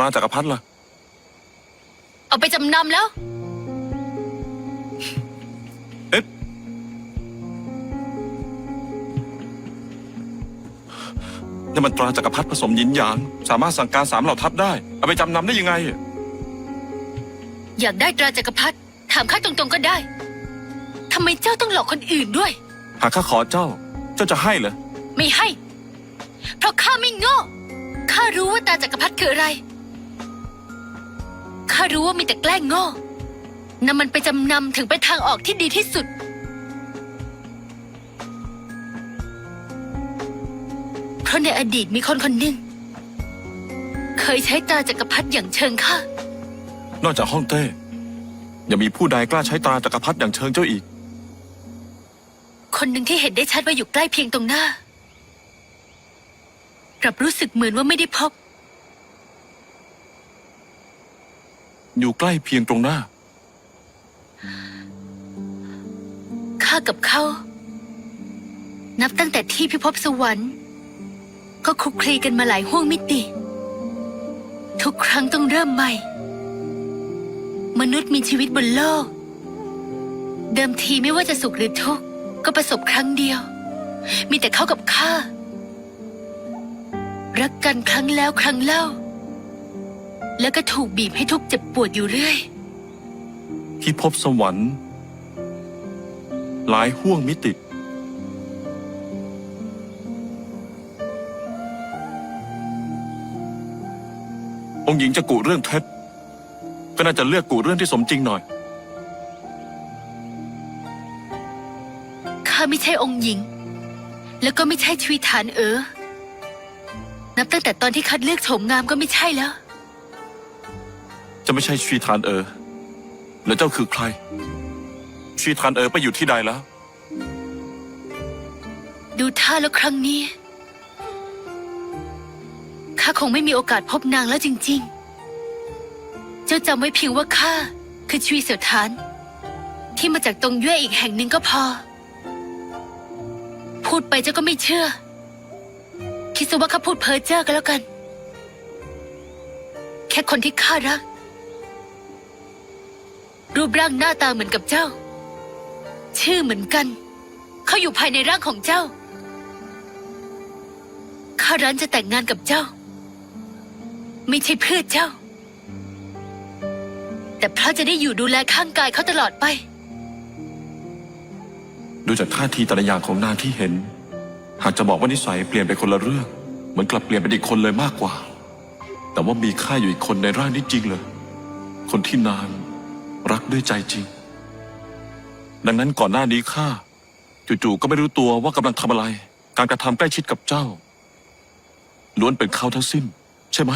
ราจักรพรรดิล่ะ เอาไปจำนำแล้ว เอ๊ะ นี่มันตราจักรพรรดิผสมหยินหยาง สามารถสั่งการสามเหล่าทัพได้ เอาไปจำนำได้ยังไง อยากได้ตราจักรพรรดิถามข้าตรงๆก็ได้ทำไมเจ้าต้องหลอกคนอื่นด้วย หากข้าขอเจ้า เจ้าจะให้เหรอ ไม่ให้ เพราะข้าไม่โง่ข้ารู้ว่าตราจักรพรรดิคืออะไร ข้ารู้ว่ามีแต่แกล้งโง่นำมันไปจำนำถึงเป็นทางออกที่ดีที่สุด เพราะในอดีตมีคนคนหนึ่ง เคยใช้ตราจักรพรรดิอย่างเชิงข้านอกจากฮ่องเต้ ยังมีผู้ใดกล้าใช้ตราจักรพรรดิอย่างเชิงเจ้าอีก คนหนึ่งที่เห็นได้ชัดว่าอยู่ใกล้เพียงตรงหน้า กลับรู้สึกเหมือนว่าไม่ได้พบ อยู่ใกล้เพียงตรงหน้า ข้ากับเขา นับตั้งแต่ที่พิภพสวรรค์ ก็คลุกคลีกันมาหลายห้วงมิติ ทุกครั้งต้องเริ่มใหม่ มนุษย์มีชีวิตบนโลก เดิมทีไม่ว่าจะสุขหรือทุกข์ก็ประสบครั้งเดียว มีแต่เขากับข้ารักกันครั้งแล้วครั้งเล่า แล้วก็ถูกบีบให้ทุกข์เจ็บปวดอยู่เรื่อย ที่พบสวรรค์ หลายห่วงมิติ องค์หญิงจะกุเรื่องเท็จ ก็น่าจะเลือกกุเรื่องที่สมจริงหน่อย ข้าไม่ใช่องค์หญิง แล้วก็ไม่ใช่ชีวิตฐานเออ นับตั้งแต่ตอนที่คัดเลือกโฉมงามก็ไม่ใช่แล้ว จะไม่ใช่ชีทานเออ แล้วเจ้าคือใคร ชีทานเออไปอยู่ที่ใดแล้ว ดูท่าแล้วครั้งนี้ ข้าคงไม่มีโอกาสพบนางแล้วจริง ๆ เจ้าจำไว้เพียงว่าข้าคือชีเสี่ยวฐาน ที่มาจากตรงเย่อีกแห่งหนึ่งก็พอ พูดไปเจ้าก็ไม่เชื่อ คิดซะว่าข้าพูดเพ้อเจ้อกันแล้วกัน แค่คนที่ข้ารัก รูปร่างหน้าตาเหมือนกับเจ้า ชื่อเหมือนกัน เขาอยู่ภายในร่างของเจ้า ข้ารันจะแต่งงานกับเจ้า ไม่ใช่เพื่อเจ้า แต่เพราะจะได้อยู่ดูแลข้างกายเขาตลอดไป ดูจากท่าทีแต่ละอย่างของนางที่เห็น หากจะบอกว่านิสัยเปลี่ยนไปคนละเรื่อง เหมือนกลับเปลี่ยนเป็นอีกคนเลยมากกว่า แต่ว่ามีข้าอยู่อีกคนในร่างนี้จริงเลย คนที่นาง รักด้วยใจจริง ดังนั้นก่อนหน้านี้ข้าจู่ๆก็ไม่รู้ตัวว่ากำลังทำอะไร การกระทำใกล้ชิดกับเจ้าล้วนเป็นเขาทั้งสิ้น ใช่ไหม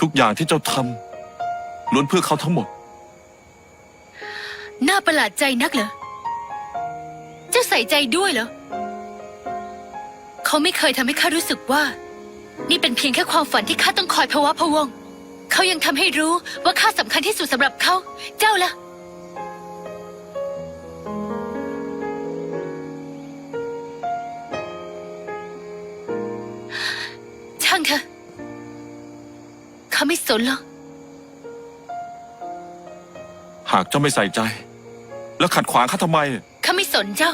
ทุกอย่างที่เจ้าทำล้วนเพื่อเขาทั้งหมด น่าประหลาดใจนักเหรอ เจ้าใส่ใจด้วยเหรอ เขาไม่เคยทำให้ข้ารู้สึกว่า นี่เป็นเพียงแค่ความฝันที่ข้าต้องคอยพะวะพะวง เขายังทำให้รู้ว่าข้าสำคัญที่สุดสำหรับเขา เจ้าล่ะช่างเถอะเขาไม่สนหรอกหากเจ้าไม่ใส่ใจ แล้วขัดขวางข้าทำไมข้าไม่สนเจ้า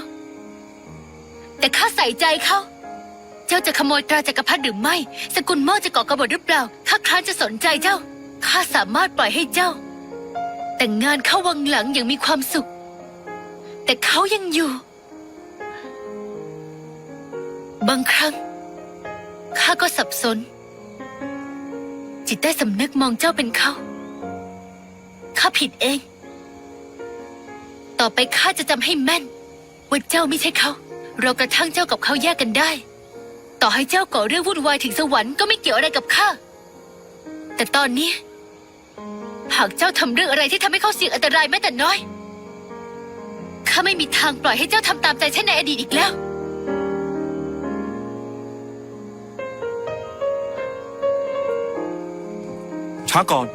แต่ข้าใส่ใจเขา เจ้าจะขโมยตราจักรพรรดิหรือไม่ สกุลโม่จะก่อกบฏหรือเปล่า ข้าคร้านจะสนใจเจ้า ข้าสามารถปล่อยให้เจ้า แต่งงานเข้าวังหลังอย่างมีความสุข แต่เขายังอยู่ บางครั้ง ข้าก็สับสน จิตใต้สำนึกมองเจ้าเป็นเขา ข้าผิดเอง ต่อไปข้าจะจำให้แม่นว่าเจ้าไม่ใช่เขา เรากระทั่งเจ้ากับเขาแยกกันได้ ต่อให้เจ้าก่อเรื่องวุ่นวายถึงสวรรค์ก็ไม่เกี่ยวอะไรกับข้า แต่ตอนนี้ หากเจ้าทำเรื่องอะไรที่ทำให้เขาเสี่ยงอันตรายแม้แต่น้อย ข้าไม่มีทางปล่อยให้เจ้าทำตามใจเช่นในอดีตอีกแล้ว ช้าก่อน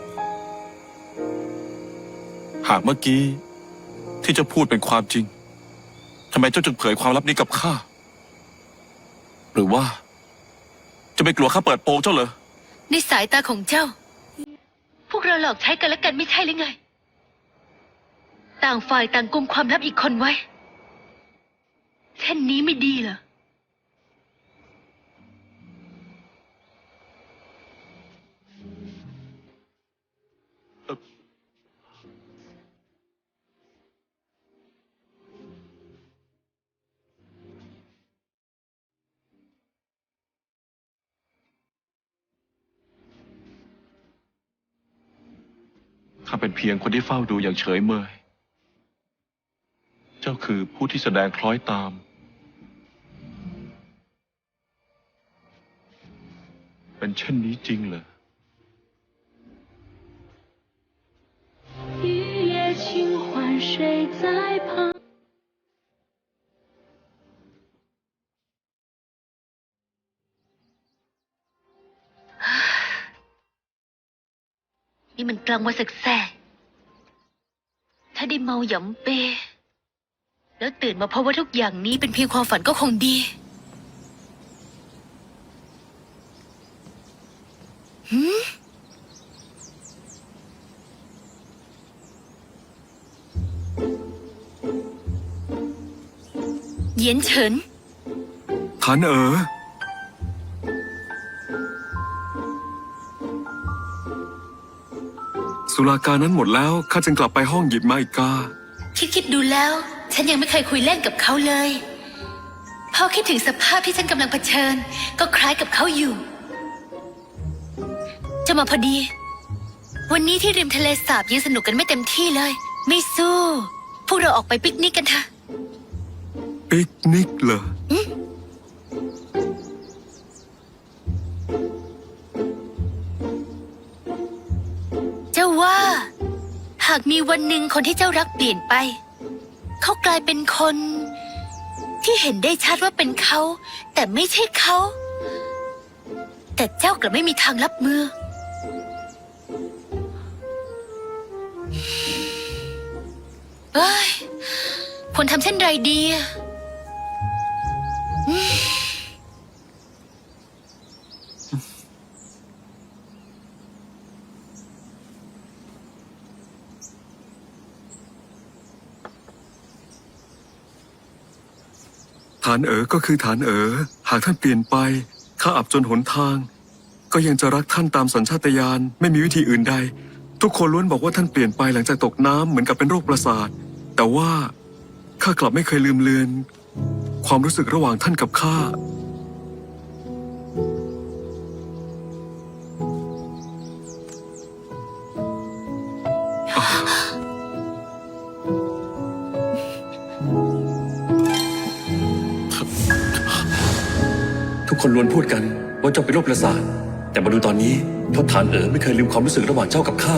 หากเมื่อกี้ ที่เจ้าพูดเป็นความจริงทำไมเจ้าจึงเผยความลับนี้กับข้า หรือว่าเจ้าจะไม่กลัวข้าเปิดโปงเจ้าเหรอ ในสายตาของเจ้า พวกเราหลอกใช้กันและกันไม่ใช่หรือไง ต่างฝ่ายต่างกุมความลับอีกคนไว้ เช่นนี้ไม่ดีเหรอ ข้าเป็นเพียงคนที่เฝ้าดูอย่างเฉยเมย เจ้าคือผู้ที่แสดงคล้อยตาม เป็นเช่นนี้จริงเหรอ 雨夜轻缓睡在旁。 นี่มันกลางวันแสกถ้าได้เมาหยำเป แล้วตื่นมาเพราะว่าทุกอย่างนี้เป็นเพียงความฝันก็คงดีหืมเยียนเฉินฐานเอ๋อ สุราการนั้นหมดแล้วข้าจึงกลับไปห้องหยิบมาอีกกา คิดคิดดูแล้ว ฉันยังไม่เคยคุยเล่นกับเขาเลย พอคิดถึงสภาพที่ฉันกำลังเผชิญ ก็คล้ายกับเขาอยู่ จะมาพอดี วันนี้ที่ริมทะเลสาบยังสนุกกันไม่เต็มที่เลย ไม่สู้ พวกเราออกไปปิกนิกกันเถอะปิกนิกเหรอากมีวันหนึ่งคนที่เจ้ารักเปลี่ยนไป เขากลายเป็นคน ที่เห็นได้ชัดว่าเป็นเขา แต่ไม่ใช่เขา แต่เจ้ากลับไม่มีทางรับมือ เอ้ยควรทำเช่นไรดีอะอืม ฐานเอ๋อก็คือฐานเอ๋อหากท่านเปลี่ยนไปข้าอับจนหนทาง ก็ยังจะรักท่านตามสัญชาตญาณไม่มีวิธีอื่นใด ทุกคนล้วนบอกว่าท่านเปลี่ยนไปหลังจากตกน้ำเหมือนกับเป็นโรคประสาท แต่ว่าข้ากลับไม่เคยลืมเลือน ความรู้สึกระหว่างท่านกับข้า คนล้วนพูดกันว่าเจ้าเป็นโรคประสาท แต่มาดูตอนนี้ทศฐานเอ๋อไม่เคยลืมความรู้สึกระหว่างเจ้ากับข้า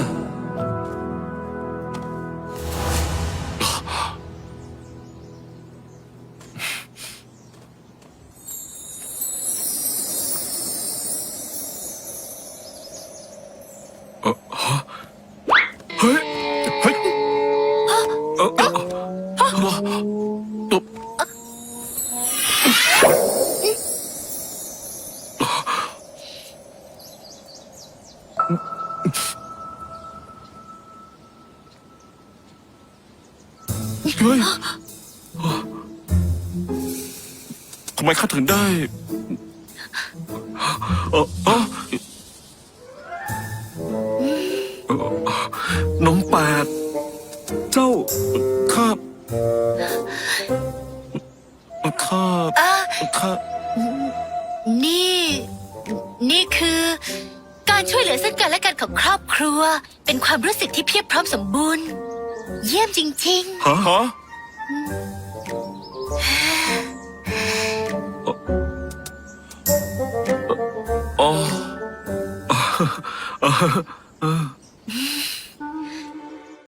เฮ้ย เฮ้ยเอ่อเอ่อเฮ้ยทำไมข้าถึงได้เอ่อเอ่อเอ่อน้องแปด เจ้าข้าข้าอะข้า นี่ นี่คือ การช่วยเหลือซึ่งกันและกันของครอบครัว เป็นความรู้สึกที่เพียบพร้อมสมบูรณ์ เยี่ยมจริงฮะฮะอ๋อเออ